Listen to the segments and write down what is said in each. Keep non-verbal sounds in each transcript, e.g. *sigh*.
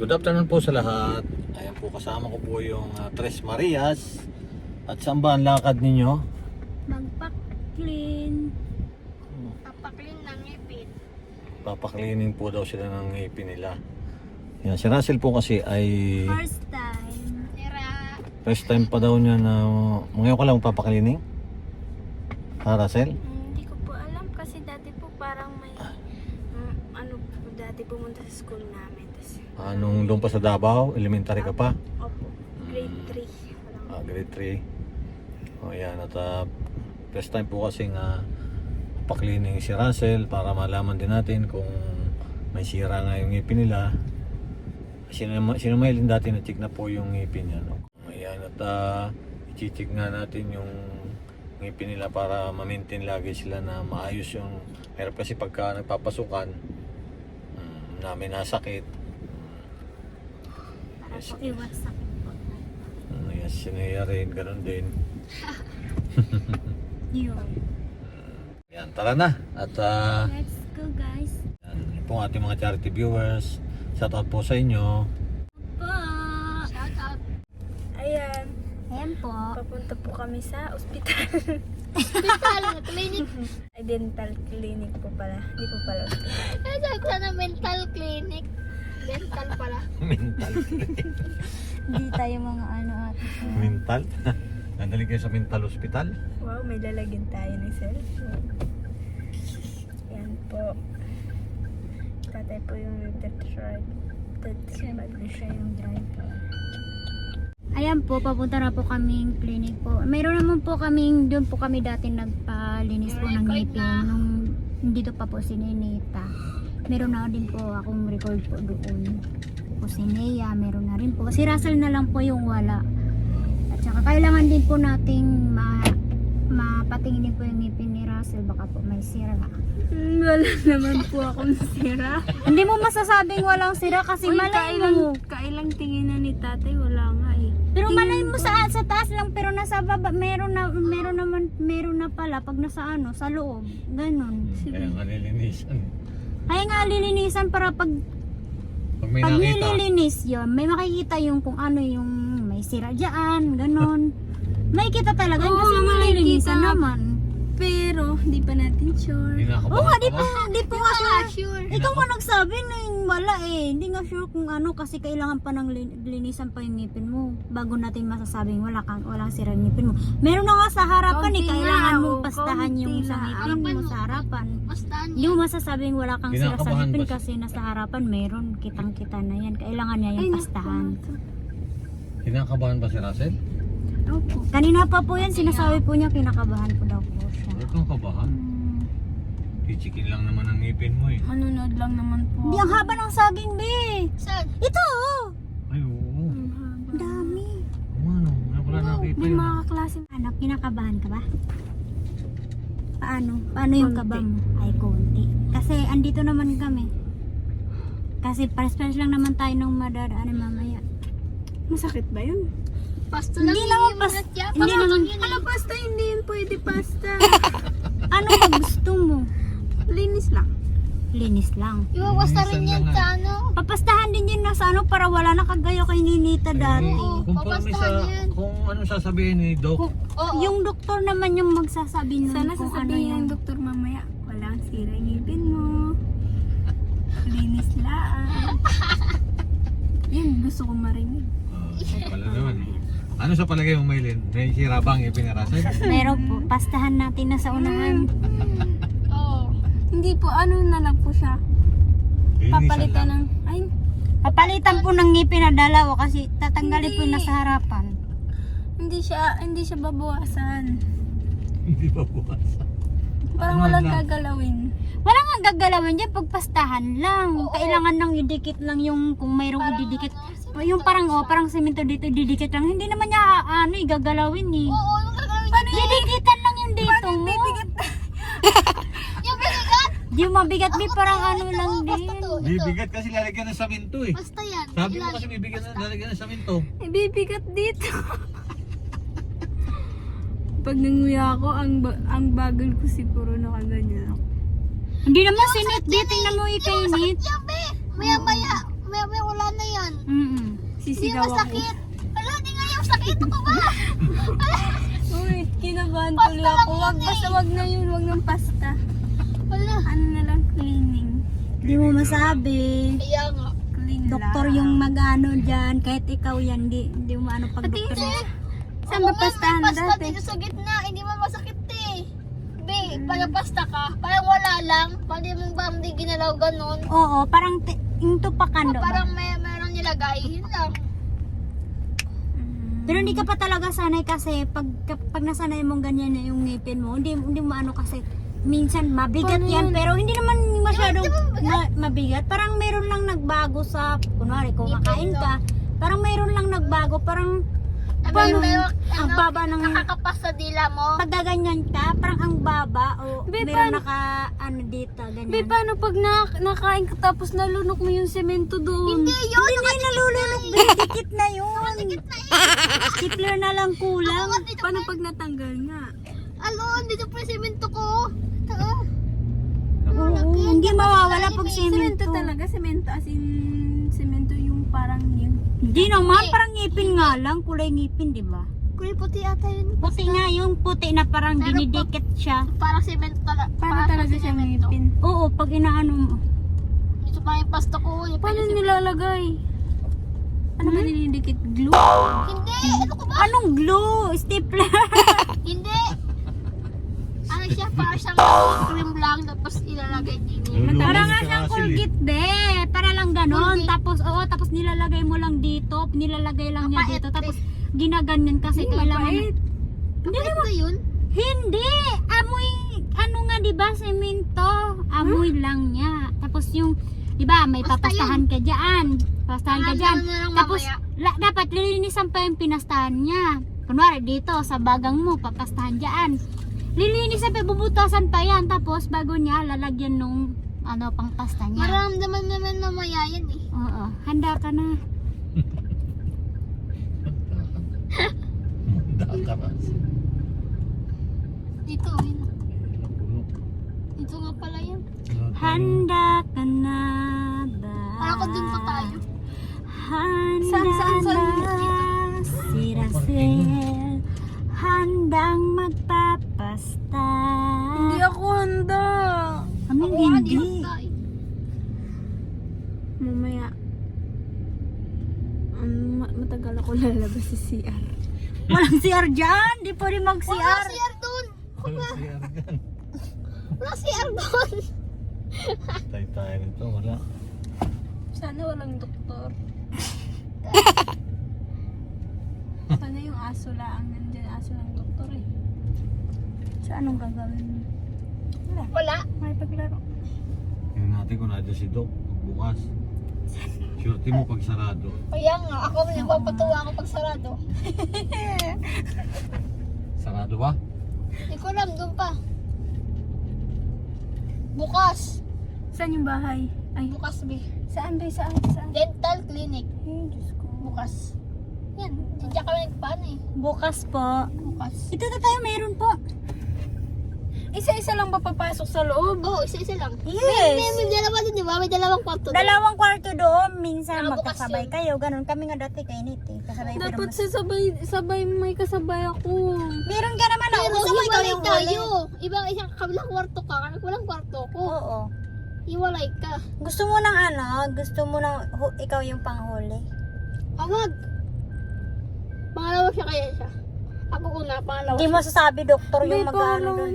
Good afternoon po sa lahat. Ayan po kasama ko po yung ah, Tres Marias. At saan ba ang lakad ninyo? Magpa-clean. Papaklin ng ngipin. Papaklining po daw sila ng ngipin nila. Yan, si Russell po kasi ay First time. First time pa daw niya na ngayon ko lang papaklining. Ha, Russell? Hmm, Hindi ko po alam kasi dati po parang may mm, ano po dati pumunta sa school namin. Anong doon pa sa Davao? Elementary ka pa? opo, grade 3. Walang Ah, grade 3. O yan, at ah, first time po kasi nga paklining si Russell para malaman din natin kung may sira nga yung ngipin nila. Sinama, sinamailin dati na check na po yung ngipin niya. No? Ayan, at uh, i-check nga natin yung ngipin nila para ma-maintain lagi sila na maayos yung hirap kasi pagka nagpapasukan um, namin nasakit para po iwas sakit po. ano yan sinaya rin ganun din Yun. *laughs* yan tara na at ah, Let's go guys. yan, yun po ang ating mga charity viewers shout out po sa inyo Po! Shout out. Ayan. Ayan po. Papunta po kami sa ospital. Hospital na *laughs* clinic. Ay, dental clinic po pala. Hindi po pala ospital. Nasa sana mental clinic. Dental pala. *laughs* mental Hindi tayo mga ano ate. mental *laughs* nandali kayo sa mental hospital Wow, may lalagyan tayo ng cellphone. Yan po. Tatay po yung nagtatribe. Nagtatribe siya yung driver. Ayan po, papunta na po kaming clinic po. Mayroon naman po kaming, doon po kami dati nagpalinis po ng ngipin. Nung dito pa po si Nenita. Meron na din po akong record po doon. Po si Nea, meron na rin po. Si Russell na lang po yung wala. At saka kailangan din po nating ma mapatingin din po yung ngipin ni Russell. Baka po may sira. Hmm, wala naman po akong sira. *laughs* Hindi mo masasabing walang sira kasi Uy, malay kailang, mo. kailang tingin na ni tatay, wala nga eh. Pero Tingin malay mo sa sa taas lang pero nasa baba meron na meron naman meron na pala pag nasa ano sa loob. Ganon. kaya nilinisan Kaya nga lilinisan para pag pag may pag nakita nililinis yon may makikita yung kung ano yung may sira diyan, ganon. *laughs* May kita talaga Oo, kasi makikita. nililinisan naman. Pero, di pa natin sure. hindi Oo nakabahan nga, di ka po, ba? di po nga sure. Sure. Ikaw nga nagsabi na yung wala eh. Hindi nga sure kung ano kasi kailangan pa ng lin- linisan pa yung ngipin mo bago natin masasabing wala kang walang sira yung ngipin mo. Meron na nga sa harapan eh, Kaunti kailangan lang, mong oh, pastahan yung kaunti sa ngipin mo sa harapan. Basta Hindi mo masasabing wala kang sira sa Kinakabahan ngipin ba siya? kasi nasa harapan meron, kitang-kita na yan. Kailangan niya yung pastahan. kinakabahan ba si Russell? Opo. Kanina pa po yan, sinasabi po niya kinakabahan po daw po. Huwag kang kabahan kichikin lang naman ang ngipin mo eh Manunod lang naman po. Hindi, ang haba ng saging, be! Saan? Ito! oh! ay oo Ang haba. Ang dami. Oo, ano ngayon ko lang nakita May yun mga kaklase. Ano, kinakabahan ka ba? Paano? Paano yung Konti. kaba mo? Ay, konti. Kasi andito naman kami. Kasi pares-pares lang naman tayo nung madadaanan mamaya. Masakit ba yun? Pasta lang Hindi yung naman yung pas- mga tiya. hindi naman- Ano pasta? Hindi yun pwede pasta. *laughs* Ano ba gusto mo? Linis lang. Linis lang. Iwawasta rin yan lang sa ano. Papastahan din yun na sa ano para wala na kagayo kay Ninita dati. Eh, kung sa papastahan yan. kung ano sasabihin ni Doc Oo. Yung doktor naman yung magsasabi nun Sana kung ano sasabihin yung... ng doktor mamaya, walang sira yung ngipin mo. *laughs* Linis lang. *laughs* Yun, gusto ko marinig. Ah, pala naman eh. Ano sa palagay mo, Maylin? May sira bang Russell? *laughs* Meron po, pastahan natin na sa unahan. *laughs* Oo. Hindi po, ano na lang po siya. Papalitan ng, ay, Papalitan po ng ngipin na dalawa kasi tatanggalin po yung nasa harapan. hindi siya, hindi siya babawasan. Hindi pa bukas. Parang Ano walang lang? gagalawin. Wala nga gagalawin dyan, pagpastahan lang. Kailangan nang idikit lang yung kung mayroong Parang ididikit. ano, yung parang oh, parang semento dito didikit lang. Hindi naman niya ano, igagalawin eh. Oo, yung gagawin Didikitan lang yung dito mo. *laughs* Yung bigat. Di mabigat di parang ano lang din. Bibigat kasi lalagyan ng saminto eh. Basta yan. Sabi mo kasi bibigyan na lalagyan ng saminto. Ibibigat dito. *laughs* Pag nanguya ako, ang, ba- ang bagal ko siguro nakaganyan ako. Hindi naman sinit di tingnan mo ikainit. Yan, be. Maya, maya. Maya, maya, wala na yan. Mm-mm. Hindi Sisigaw ako. masakit. Wala, di nga yung sakit ko ba? *laughs* Uy, kinabahan Pasta tuloy lang ako. yun Wag, eh. basta wag na yun, wag ng pasta. Wala. Ano na lang, cleaning. Di mo masabi. Kaya nga. Clean Doktor yung mag-ano dyan. Kahit ikaw yan, di, di mo ano pag Patingin doktor. sa'yo. Saan Ako ba pastahan may pasta dati? dito sa gitna. Hindi mo masakit eh. Be, pala pasta ka. Parang wala lang. Pwede mong ba hindi ginalaw ganun? Oo, parang ti- yung tupakan O do. parang may meron nilagay. Yun lang. Pero hindi ka pa talaga sanay kasi pag pag nasanay mong ganyan na yung ngipin mo, hindi hindi mo ano kasi minsan mabigat Paano yan yun? pero hindi naman masyadong Di ba mabigat? ma- mabigat. Parang meron lang nagbago sa kunwari kung Ngipin, kakain no? ka, parang meron lang nagbago, parang Ano Paano? meron, Ang ano, baba ng- nakakapas sa dila mo. pag gaganyan ka, parang ang baba o Be, meron paano- naka ano dito ganyan. Be, paano pag na, nakain ka tapos nalunok mo yung semento doon? Hindi yun. Hindi na nalulunok, be, dikit na yun. Stapler na lang kulang. Paano pag natanggal nga? Alon, dito pa yung semento ko. Oo, hindi mawawala pag Semento semento. talaga, semento as in semento yung parang yun. Hindi naman, parang ngipin nga lang, kulay ngipin, di ba? Kulay puti ata yun. Puti nga yung puti na parang Pero dinidikit siya. Parang semento talaga. Para talaga siyang ngipin. Oo, pag inaano mo. Ito pa yung pasta ko. Yung Paano pala- nilalagay? Ano ba dinidikit? Glue? Hindi, ano ko ba? Anong glue? Stapler? *laughs* Hindi. Ano siya, parang siyang cream lang, tapos ilalagay din yun. Lulunod Para si nga siyang eh. Colgate, be. Ganon. Tapos, oo, tapos nilalagay mo lang dito. Nilalagay lang niya Mapait, dito. Tapos, ginaganyan kasi kailangan. Mapait. Hindi naman. ba yun? Hindi! Amoy, ano nga di ba, semento. Amoy lang niya. Tapos yung, di ba, may Basta papastahan ka dyan. Pastahan ka dyan. Na lang Tapos, mamaya. la, dapat lilinisan pa yung pinastahan niya. Kunwari, dito, sa bagang mo, papastahan dyan. Lilinisan pa, bubutasan pa yan. Tapos, bago niya, lalagyan nung, ano, pang pasta niya. Maramdaman naman mamaya yan eh. Oo, handa ka na. Manda ka na. Dito, yun. Dito nga pala yan. Handa ka na ba? Parang ko dun pa tayo. Handa Saan, saan, saan? na si Racel Handang magpapasta Hindi ako handa. Kami Ako nga, di hindi handa eh. Mamaya. Um, ma- matagal ako lalabas sa CR. *laughs* Walang CR dyan Di pwede Wala mag-CR CR dun. Wala si Argan. Wala CR dun. Tayo tayo nito, wala. Sana walang doktor. *laughs* Sana yung aso lang. Nandyan aso ng doktor eh. So anong gagawin? Wala. May paglaro. Tingnan natin kung nandiyan si Doc bukas. *laughs* Surety mo pag sarado. Kaya nga, ako nagpapatuwa ako pag sarado. *laughs* Sarado ba? Hindi ko alam, dun pa. Bukas. Saan yung bahay? Ay, Bukas, be. saan ba? Saan? Saan? Dental clinic. Ay, Diyos ko. Bukas. Yan. Diyan kami nagpaano eh. Bukas po Bukas. Ito na tayo mayroon po Isa-isa lang ba papasok sa loob? Oo, isa-isa lang. May, Yes may dalawa din, di ba? May dalawang kwarto. doon. Dalawang kwarto doon Minsan Nakabukas magkasabay yun. kayo Ganon kami nga dati kay Niti Kasabay pero Dapat mas sasabay, sabay may kasabay ako. Meron ka naman ako Pero yung huli tayo. Ibang isang kabilang kwarto ka, kami walang kwarto ko. Oo Hiwalay ka. Gusto mo ng ano Gusto mo ng hu- Ikaw yung panghuli Awag. Pangalawa siya kaya siya. Ako una, pangalawa Hindi mo sasabi doktor May yung mag-ano doon.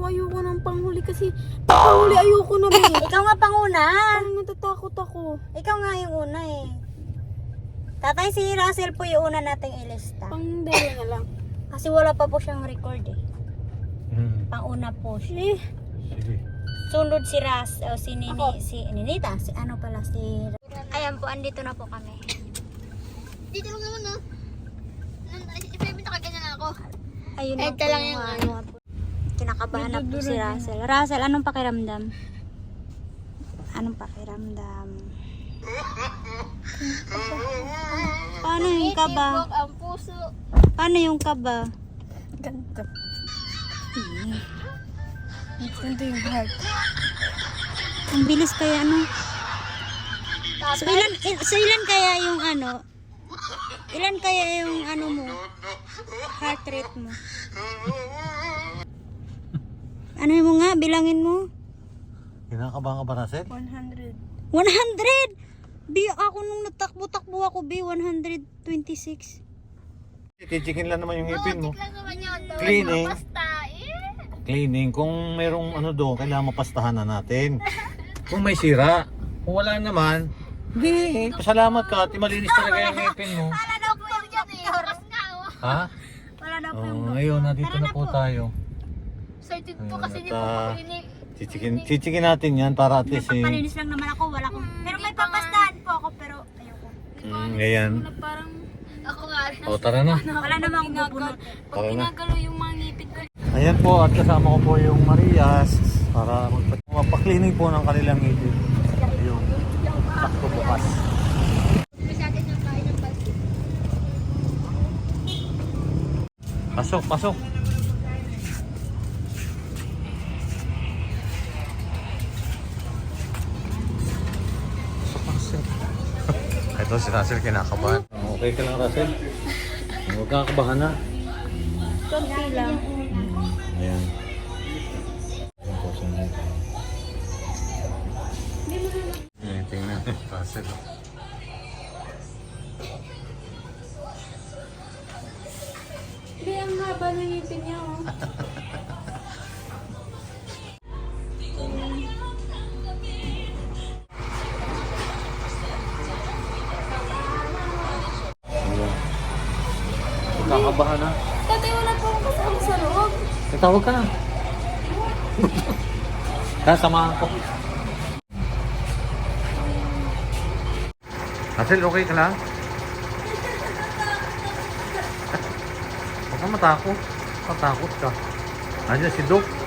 Ayoko ng panghuli kasi panghuli ayoko na *laughs* ba Ikaw nga panguna Parang natatakot ako. Ikaw nga yung una eh. Tatay, si Russell po yung una nating ilista. Pang dalawa na lang. *coughs* Kasi wala pa po siyang record eh. Hmm. Panguna po siya. Eh, Sige. Sunod si Ras, o si Nini, Ako. si Ninita, si ano pala, si... Ayan po, andito na po kami. Dito lang naman ah. Nan, ay, ipimit nakaganyan ako. Ayun Eh, na po talang yung yung ano. Kinakabahan na po si Russell. Russell, anong pakiramdam? Anong pakiramdam? Paano yung kaba? Ang puso. Paano yung kaba? ganito. Ganito yung heart. Ang bilis kaya ano? So ilan, il- so ilan kaya yung ano? Ilan kaya yung ano mo? Heart rate mo? Ano mo nga? Bilangin mo? Kinakabahan ka ba, Russell? 100. 100! Bi, ako nung natakbo-takbo ako, Bi, 126. Chichikin lang naman yung ngipin mo. Lang naman yun. Daw, Cleaning. Eh. Cleaning. Kung merong ano doon, kailangan mapastahan na natin. Kung may sira, kung wala naman, hindi. Pasalamat ka at malinis talaga yung ngipin mo. Wala daw po yung nga oh. Ha? Wala daw po yung ngayon, nandito na po tayo. Excited po Ayun, kasi at, di po ah, makinig. Chichikin, chichikin natin yan para at least eh. Papalinis lang naman ako, wala ko. Pero may papastahan po ako, pero ayoko. Mm, ngayon. Parang ako nga rin. O tara na. Wala namang bubunot. Tara na. Ginagalo yung mga ngipin ko. Ayan po at kasama ko po yung Marias para magpa- magpa-cleaning po ng kanilang ngipin. Ayun. Sakto bukas. Kain ng. Pasok, pasok. Pasok, Ito si Russell kinakabahan. Okay ka lang Russell? Huwag kang kabahan na. Kunti lang. Ayan. Ayan tingnan. Russell. Huwag kang kabahan na. Tatay, wala po akong kasama sa loob. Tatawag ka na. *laughs* Kasamahan ko. Hazel, okay ka lang? *laughs* Huwag kang matakot. Matakot ka. Nandiyan si Doc.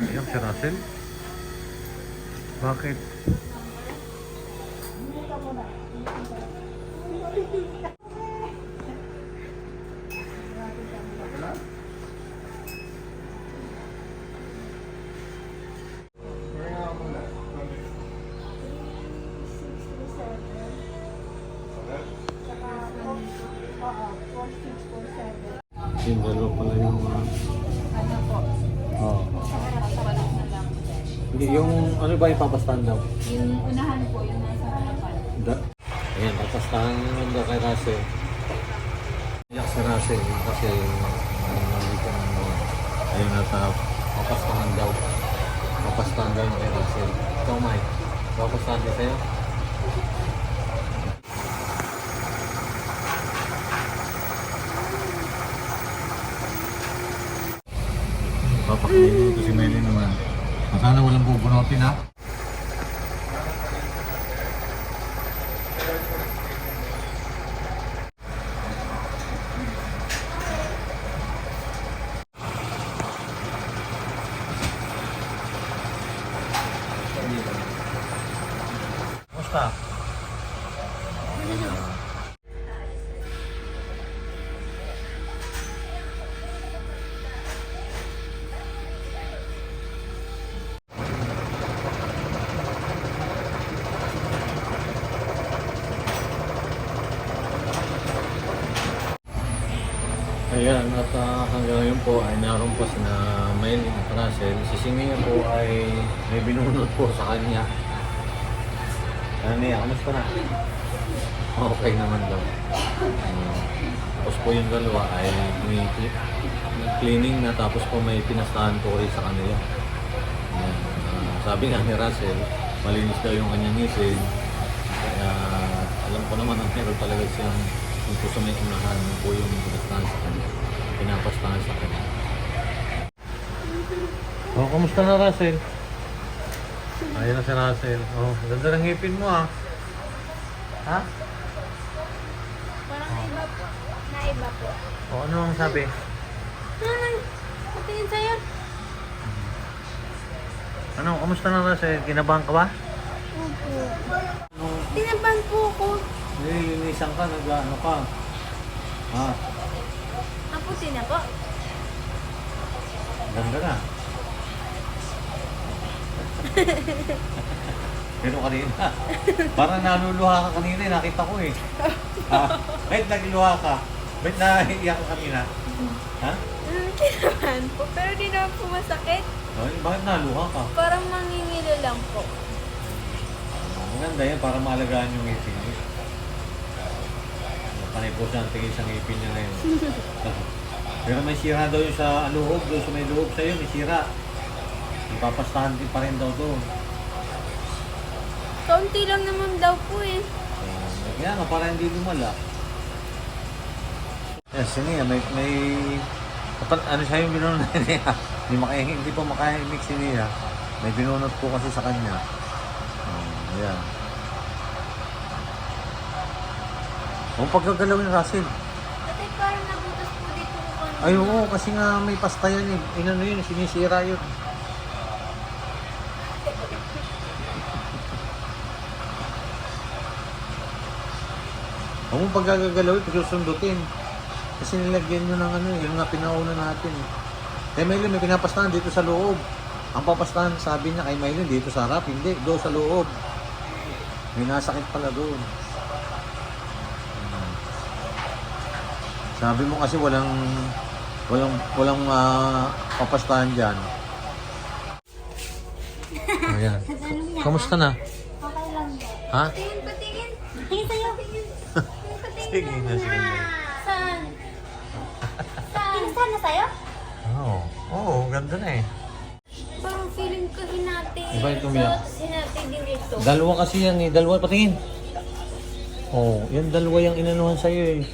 Ayan si Russell. Bakit? Hindi, yung ano ba ipapastahan daw? Yung unahan po, yung nasa harapan. Da Ayan, papastahan naman daw kay Russell. Iyak si Russell kasi ano na naman. Ayun at uh, papastahan daw. Papastahan daw yung kay Russell. Ikaw, Mike. Papastahan din sa'yo? Papakilin ko si Melly naman. Sana walang bubunutin ha. Ayan, at ah, hanggang ngayon po ay naroon na Mail at Russell. Si Singia po ay may binunod po sa kanya. Ano niya, kamusta na? Okay naman daw. Uh, tapos po yung dalawa ay may cl- may cleaning na tapos po may pinastahan po rin sa kanila. Ayan, ah, sabi nga ni Russell, malinis daw yung kanyang ngipin. Kaya alam ko naman ang meron talaga siyang po sa may unahan po yung pinapastahan sa kanya. Pinapastahan sa kanya. Oh, kamusta na Russell? Ayun na si Russell. Oh, ganda ng ngipin mo ah. Ha? Parang naiba po. Naiba po. O ano ang sabi? Nanay, patingin sa'yo. Ano, kamusta na Russell? Kinabahan ka ba? Opo. Tinaban po ako. Nililinisan ka, nag-ano ka? Ha? Aputi na po. Ganda na. *laughs* Pero kanina, parang naluluha ka kanina, eh, nakita ko eh. Ha? Ba't nagluha ka? Ba't naiiyak ka kanina? Ha? Tinaban po. Pero di naman po masakit. Ay, bakit naluha ka? Parang mangingilo lang po. Maganda yan para maalagaan yung niyo. Panay po siya ang tingin sa ngipin niya ngayon. *laughs* Pero may sira daw yung sa loob, doon sa may loob sa'yo, may sira. Ipapastahan din pa rin daw doon. Kaunti lang naman daw po eh. Uh, kaya nga, para hindi lumala. Yes, yun nga, may, may, Kapan, ano siya yung binunod na *laughs* niya? hindi, hindi pa makahimik si Nia. May binunot po kasi sa kanya. Um, ayan. Huwag pagkagalaw ni Russell. Ate, parang nabutas po dito. Ay, oo, kasi nga may pasta yan eh. Inano yun, sinisira yun. *laughs* Huwag mong pagkagagalawin, susundutin. Kasi nilagyan nyo ng ano, yung nga pinauna natin. eh. Kay Maylin, may pinapastahan dito sa loob. Ang papastahan, sabi niya kay Maylin, dito sa harap. Hindi, doon sa loob. May nasakit pala doon. Sabi mo kasi walang walang walang ah, papastahan diyan. *laughs* Ayan. Kamusta na? Okay lang. Ha? Tingin, patingin. Tingin sa'yo. Tingin, Sige na, sige na. Saan? Saan? Tingin na sa'yo? Oo. Oo, ganda na eh. Parang feeling ko hinati. Iba yung tumiyak. Hinati din ito. Dalawa kasi yan eh. Dalawa, patingin. Oo, oh, yan dalawa yung inanuhan sa'yo eh.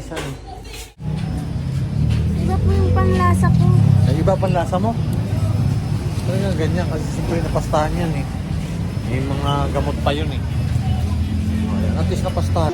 Isa eh. Iba po yung panglasa ko. Ay, iba pang lasa mo? Talaga ganyan kasi siyempre napastahan yan eh. May mga gamot pa yun eh. Ayan, At least napastahan.